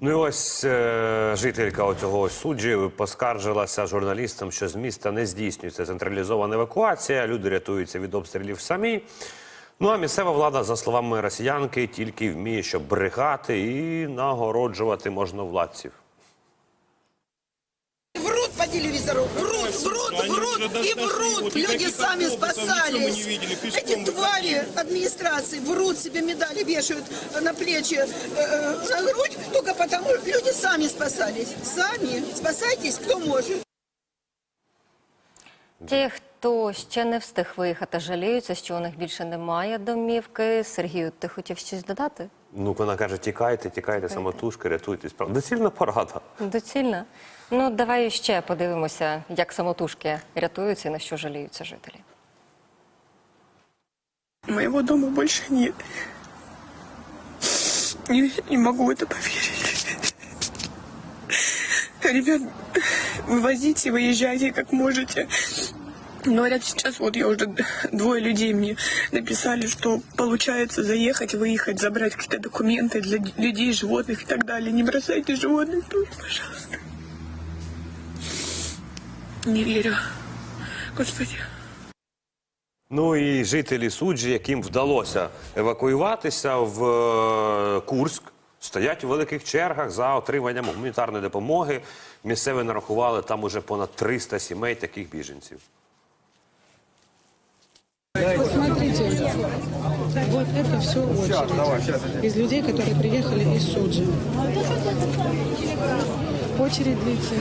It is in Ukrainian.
Ну і ось е, жителька оцього ось суджі поскаржилася журналістам, що з міста не здійснюється централізована евакуація. Люди рятуються від обстрілів самі. Ну а місцева влада, за словами росіянки, тільки вміє, щоб брехати і нагороджувати можновладців. Врут по телевизору, врут, врут, уже врут даже и нашли, врут. вот, Люди никаких сами автобусов, ничего мы спасались. не видели, пешком Эти мы твари администрации врут себе медали, вешают на плечи, э, э, на грудь, только потому люди сами спасались. Сами. Спасайтесь, кто может. Ті, хто ще не встиг виїхати, жаліються, що у них більше немає домівки. Сергію, ти хотів щось додати? Ну, вона каже: тікайте, тікайте, самотужки, рятуйтесь. Правда, доцільна порада. Доцільно. Ну, давай ще подивимося, як самотужки рятуються і на що жаліються жителі. Моего дома больше нет. Не, не могу это поверить. Ребят, вывозите, выезжайте как можете. Но говорят, сейчас вот я уже двое людей мне написали, что получается заехать, выехать, забрать какие-то документы для людей, животных и так далее. Не бросайте животных тут, пожалуйста. Не верю. Господи. Ну і жителі суджі, яким вдалося евакуюватися в е, Курськ, стоять у великих чергах за отриманням гуманітарної допомоги. Місцеві нарахували там уже понад 300 сімей таких біженців. Вот это все очередь. Из людей, которые приехали из Суджи. Очередь длится.